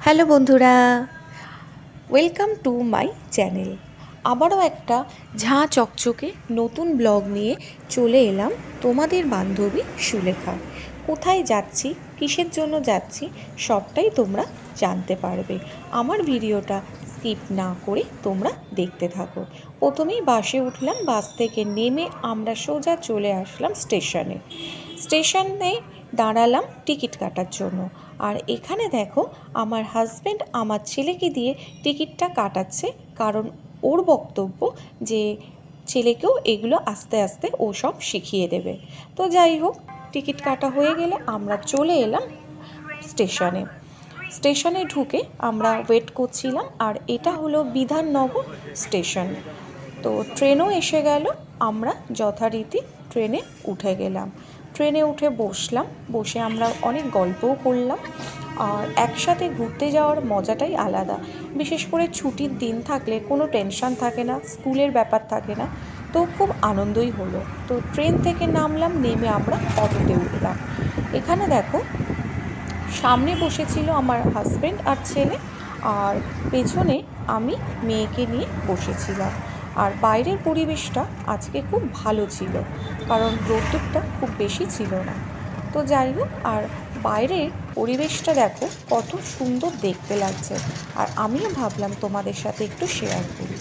Hello বন্ধুরা welcome to my channel আবারও একটা ঝাঁ চকচকে নতুন ব্লগ নিয়ে চলে এলাম তোমাদের বান্ধবী সুলেখা। কোথায় যাচ্ছি, কিসের জন্য যাচ্ছি, সবটাই তোমরা জানতে পারবে। আমার ভিডিওটা স্কিপ না করে তোমরা দেখতে থাকো। প্রথমেই বাসে উঠলাম, বাস থেকে নেমে আমরা সোজা চলে আসলাম স্টেশনে। স্টেশনে দাঁড়ালাম টিকিট কাটার জন্য। আর এখানে দেখো, আমার হাজব্যান্ড আমার ছেলেকে দিয়ে টিকিটটা কাটাচ্ছে কারণ ওর বক্তব্য যে ছেলেকেও এগুলো আস্তে আস্তে ও সব শিখিয়ে দেবে। তো যাই হোক টিকিট কাটা হয়ে গেলে আমরা চলে এলাম স্টেশনে। স্টেশনে ঢুকে আমরা ওয়েট করছিলাম আর এটা হলো বিধাননগর স্টেশন। তো ট্রেনও এসে গেল, আমরা যথারীতি ট্রেনে উঠে গেলাম। ট্রেনে উঠে বসলাম। বসে আমরা অনেক গল্পও করলাম। আর একসাথে ঘুরতে যাওয়ার মজাটাই আলাদা। বিশেষ করে ছুটির দিন থাকলে কোনো টেনশন থাকে না, স্কুলের ব্যাপার থাকে না। তো খুব আনন্দই হলো। তো ট্রেন থেকে নামলাম, নেমে আমরা অটোতে উঠলাম। এখানে দেখো, সামনে বসেছিল আমার হাজব্যান্ড আর ছেলে। আর পেছনে আমি মেয়েকে নিয়ে বসেছিলাম। আর বাইরের পরিবেশটা আজকে খুব ভালো ছিল, কারণ রোদ্দুরটা খুব বেশি ছিল না। তো যাই হোক, আর বাইরের পরিবেশটা দেখো কত সুন্দর দেখতে লাগছে, আর আমিও ভাবলাম তোমাদের সাথে একটু শেয়ার করি।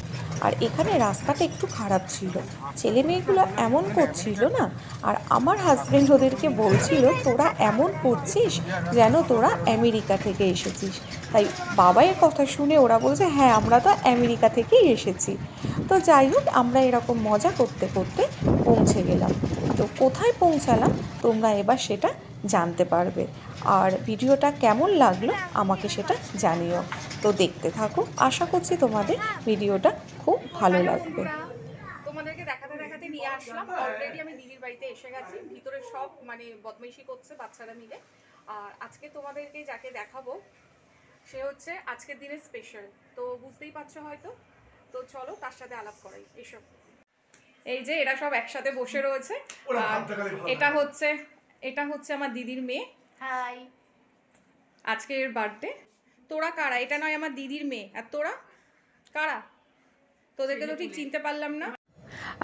আর এখানে রাস্তাটা একটু খারাপ ছিল ছেলে মেয়েগুলো এমন করছিল না, আর আমার হাজব্যান্ড ওদেরকে বলছিল, তোরা এমন করছিস যেন তোরা আমেরিকা থেকে এসেছিস। তাই বাবাইয়ের কথা শুনে ওরা বলছে হ্যাঁ আমরা তো আমেরিকা থেকেই এসেছি। তো যাই হোক আমরা এরকম মজা করতে করতে পৌঁছে গেলাম। তো কোথায় পৌঁছালাম? তোমরা এবার সেটা জানতে পারবে। আর ভিডিওটা কেমন লাগল আমাকে সেটা জানিও। তো দেখতে থাকো আশা করছি তোমাদের ভিডিওটা খুব ভালো লাগবে। তোমাদেরকে দেখাতে দেখাতে নিয়ে আসলাম। অলরেডি আমি দিদির বাড়িতে এসে গেছি। ভিতরে সব মানে বদমাইশি করছে বাচ্চারা মিলে। আর আজকে তোমাদেরকে যাকে দেখাবো সে হচ্ছে আজকের দিনের স্পেশাল তো বুঝতেই পারছ হয়তো? তো চলো তার সাথে আলাপ করাই এসব এই যে এরা সব একসাথে বসে রয়েছে। এটা হচ্ছে এটা হচ্ছে আমার দিদির মেয়ে। হাই। আজকে এর বার্থডে। তোরা কারা? এটা নয় আমার দিদির মেয়ে। আর তোরা? কারা? তোদেরকে তো ঠিক চিনতে পারলাম না।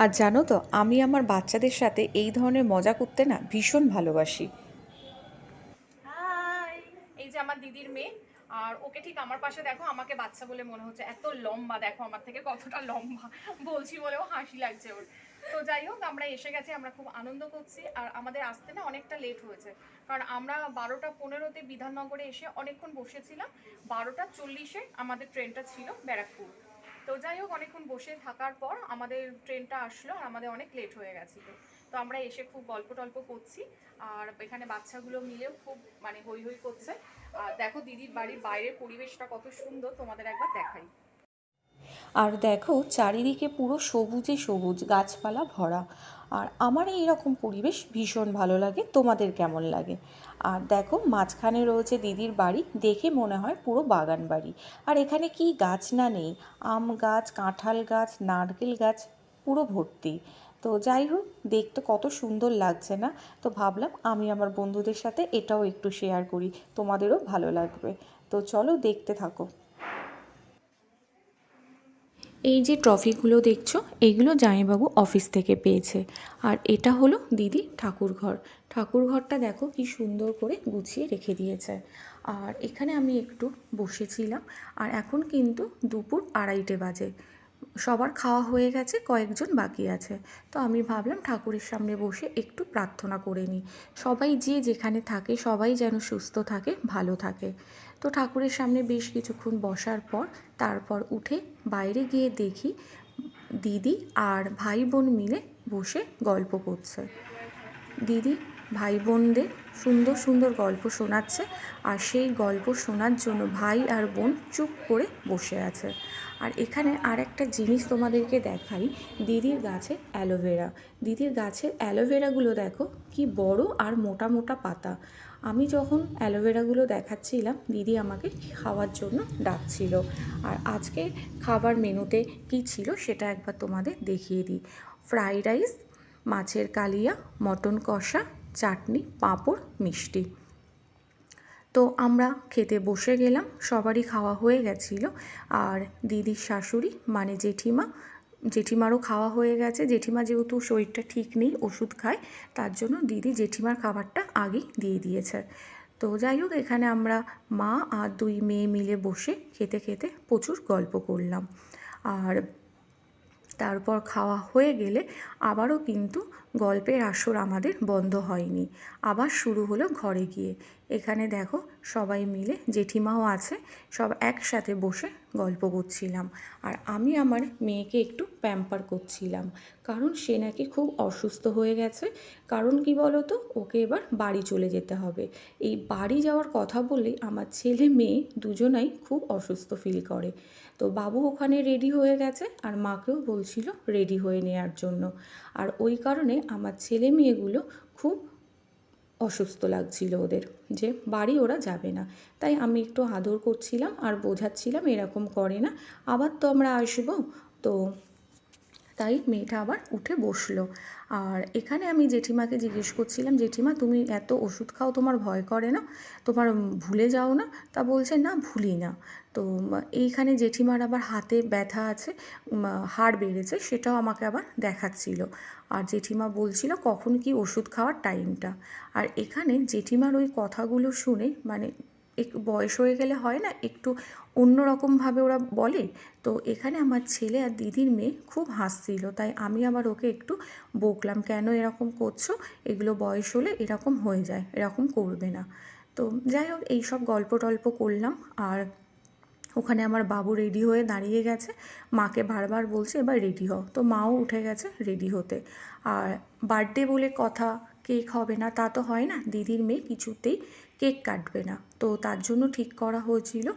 আর জানো তো আমি আমার বাচ্চাদের সাথে এই ধরনের মজা করতে না ভীষণ ভালোবাসি। হাই। এই যে আমার দিদির মেয়ে। আর ওকে ঠিক আমার পাশে দেখো, আমাকে বাচ্চা বলে মনে হচ্ছে, এত লম্বা দেখো আমার থেকে, কতটা লম্বা। বলছি বলেও হাসি লাগছে ওর। তো যাই হোক, আমরা এসে গেছি, আমরা খুব আনন্দ করছি। আর আমাদের আসতে না অনেকটা লেট হয়েছে। কারণ আমরা বারোটা পনেরোতে বিধাননগরে এসে অনেকক্ষণ বসেছিলাম। বারোটা চল্লিশে আমাদের ট্রেনটা ছিল ব্যারাকপুর। তো যাই হোক, অনেকক্ষণ বসে থাকার পর আমাদের ট্রেনটা আসলো আর আমাদের অনেক লেট হয়ে গেছিল। তো আমরা এসে খুব গল্প টল্প করছি আর এখানে বাচ্চাগুলো মিলেও খুব মানে হই হই করছে। আর দেখো দিদির বাড়ির বাইরের পরিবেশটা কত সুন্দর, তোমাদের একবার দেখাই। আর দেখো চারিদিকে পুরো সবুজে সবুজ, গাছপালা ভরা। আর আমার এই রকম পরিবেশ ভীষণ ভালো লাগে, তোমাদের কেমন লাগে? আর দেখো মাঝখানে রয়েছে দিদির বাড়ি, দেখে মনে হয় পুরো বাগান বাড়ি। আর এখানে কি গাছ না নেই, আম গাছ, কাঁঠাল গাছ, নারকেল গাছ, পুরো ভর্তি। তো যাই হোক, দেখতে কত সুন্দর লাগছে না? তো ভাবলাম আমি আমার বন্ধুদের সাথে এটাও একটু শেয়ার করি, তোমাদেরও ভালো লাগবে। তো চলো দেখতে থাকো। এই যে ট্রফিগুলো দেখছ এইগুলো জামাইবাবু অফিস থেকে পেয়েছে। আর এটা হলো দিদি ঠাকুর ঘর ঠাকুর ঘরটা দেখো কি সুন্দর করে গুছিয়ে রেখে দিয়েছে। আর এখানে আমি একটু বসেছিলাম, আর এখন কিন্তু দুপুর আড়াইটে বাজে। সবার খাওয়া হয়ে গেছে, কয়েকজন বাকি আছে। তো আমি ভাবলাম ঠাকুরের সামনে বসে একটু প্রার্থনা করে নিই। সবাই যে যেখানে থাকে, সবাই যেন সুস্থ থাকে, ভালো থাকে। তো ঠাকুরের সামনে বেশ কিছুক্ষণ বসার পর, তারপর উঠে বাইরে গিয়ে দেখি দিদি আর ভাই বোন মিলে বসে গল্প করছে। দিদি ভাই বোনদের সুন্দর সুন্দর গল্প শোনাচ্ছে আর সেই গল্প শোনার জন্য ভাই আর বোন চুপ করে বসে আছে। আর এখানে আর একটা জিনিস তোমাদেরকে দেখাই, দিদির গাছে অ্যালোভেরা। দিদির গাছের অ্যালোভেরাগুলো দেখো, কি বড় আর মোটা মোটা পাতা। আমি যখন অ্যালোভেরাগুলো দেখাচ্ছিলাম, দিদি আমাকে খাওয়ার জন্য ডাকছিল। আর আজকে খাবার মেনুতে কি ছিল সেটা একবার তোমাদের দেখিয়ে দিই। ফ্রাইড রাইস, মাছের কালিয়া, মটন কষা, চাটনি, পাঁপড়, মিষ্টি। তো আমরা খেতে বসে গেলাম, সবারই খাওয়া হয়ে গেছিল। আর দিদির শাশুড়ি মানে জেঠিমা, জেঠিমারও খাওয়া হয়ে গেছে। জেঠিমা যেহেতু শরীরটা ঠিক নেই, ওষুধ খায়, তার জন্য দিদি জেঠিমার খাবারটা আগেই দিয়ে দিয়েছে। তো যাই হোক, এখানে আমরা মা আর দুই মেয়ে মিলে বসে খেতে খেতে প্রচুর গল্প করলাম। আর তারপর খাওয়া হয়ে গেলে আবারও কিন্তু গল্পের আসর আমাদের বন্ধ হয়নি। আবার শুরু হলো ঘরে গিয়ে। এখানে দেখো সবাই মিলে জেঠিমাও আছে, সব একসাথে বসে গল্প করছিলাম। আর আমি আমার মেয়েকে একটু প্যাম্পার করছিলাম। কারণ সে নাকি খুব অসুস্থ হয়ে গেছে। কারণ কি বলো তো ওকে এবার বাড়ি চলে যেতে হবে। এই বাড়ি যাওয়ার কথা বললেই আমার ছেলে মেয়ে দুজনাই খুব অসুস্থ ফিল করে। তো বাবু ওখানে রেডি হয়ে গেছে আর মাকেও বলছিল রেডি হয়ে নেওয়ার জন্য। আর ওই কারণে আমার ছেলে মেয়েগুলো খুব অসুস্থ লাগছিল ওদের, যে বাড়ি ওরা যাবে না। তাই আমি একটু আদর করছিলাম আর বোঝাচ্ছিলাম এরকম করে না। আবার তো আমরা আসব, তো তাই মেয়েটা আবার উঠে বসল। আর এখানে আমি জেঠিমাকে জিজ্ঞেস করছিলাম, জেঠিমা, তুমি এত ওষুধ খাও, তোমার ভয় করে না? তোমার ভুলে যাও না? তা বলছে, না, ভুলি না। তো এইখানে জেঠিমার আবার হাতে ব্যথা আছে হাড় বেড়েছে, সেটাও আমাকে আবার দেখাচ্ছিল। আর জেঠিমা বলছিল, কখন কি ওষুধ খাওয়ার টাইমটা আর এখানে জেঠিমার ওই কথাগুলো শুনে মানে এক বয়স হয়ে গেলে হয় না, একটু অন্যরকমভাবে ওরা বলে। তো এখানে আমার ছেলে আর দিদির মেয়ে খুব হাসছিল, তাই আমি আবার ওকে একটু বকলাম, কেন এরকম করছ? এগুলো বয়স হলে এরকম হয়ে যায়, এরকম করবে না। তো যাই হোক, এইসব গল্প টল্প করলাম, আর ওখানে আমার বাবু রেডি হয়ে দাঁড়িয়ে গেছে। মাকে বারবার বলছে, এবার রেডি হও। তো মাও উঠে গেছে রেডি হতে। আর বার্থডে বলে কথা কেক হবে না, তা তো হয় না। দিদির মেয়ে কিছুতেই কেক কাটবে না। তো তার জন্য ঠিক করা হয়েছিল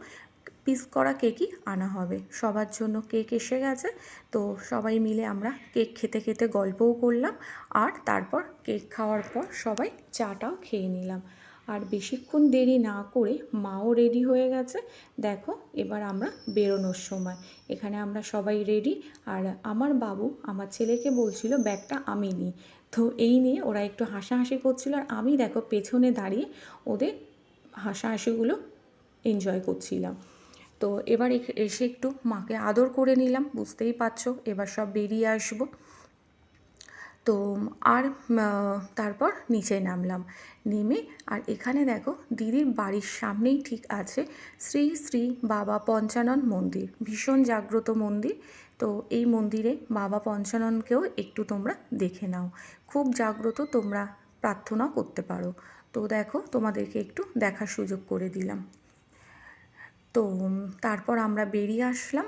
পিস করা কেকই আনা হবে। সবার জন্য কেক এসে গেছে। তো সবাই মিলে আমরা কেক খেতে খেতে গল্পও করলাম। আর তারপর কেক খাওয়ার পর সবাই চাটাও খেয়ে নিলাম। আর বেশিক্ষণ দেরি না করে মাও রেডি হয়ে গেছে। দেখো, এবার আমরা বেরোনোর সময়। এখানে আমরা সবাই রেডি আর আমার বাবু আমার ছেলেকে বলছিল, ব্যাগটা আমি নিই। তো এই নিয়ে ওরা একটু হাসাহাসি করছিল। আর আমি দেখো পেছনে দাঁড়িয়ে ওদের হাসাহাসিগুলো এনজয় করছিলাম। তো এবার এসে একটু মাকে আদর করে নিলাম। বুঝতেই পারছ, এবার সব বেরিয়ে আসব। তো, আর তারপর নিচে নামলাম। নেমে, আর এখানে দেখো, দিদির বাড়ির সামনেই ঠিক আছে শ্রী শ্রী বাবা পঞ্চানন মন্দির। ভীষণ জাগ্রত মন্দির। তো, এই মন্দিরে বাবা পঞ্চাননকেও একটু তোমরা দেখে নাও। খুব জাগ্রত তোমরা প্রার্থনা করতে পারো। তো, দেখো, তোমাদেরকে একটু দেখার সুযোগ করে দিলাম। তো, তারপর আমরা বেরিয়ে আসলাম।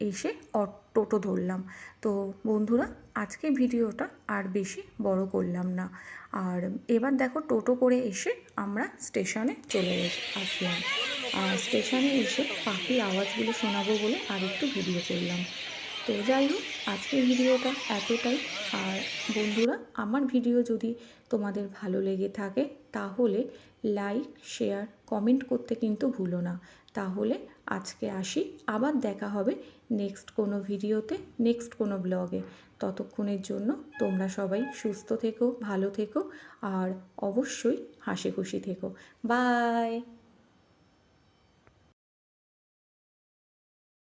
এসে অ- টোটো ধরলাম। তো বন্ধুরা, আজকে ভিডিওটা আর বেশি বড় করলাম না। আর এবার দেখো টোটো করে এসে আমরা স্টেশনে চলে আসলাম। আর স্টেশনে এসে পাখির আওয়াজগুলো শোনাবো বলে আর একটু ভিডিও করলাম। তো যাই হোক, আজকের ভিডিওটা এতটাই। আর বন্ধুরা, আমার ভিডিও যদি তোমাদের ভালো লেগে থাকে, তাহলে লাইক, শেয়ার, কমেন্ট করতে কিন্তু ভুলো না। তাহলে আজকে আসি। আবার দেখা হবে নেক্সট কোনো ভিডিওতে নেক্সট কোনো ব্লগে ততক্ষণের জন্য তোমরা সবাই সুস্থ থেকো, ভালো থেকো, আর অবশ্যই হাসি খুশি থেকো। বাই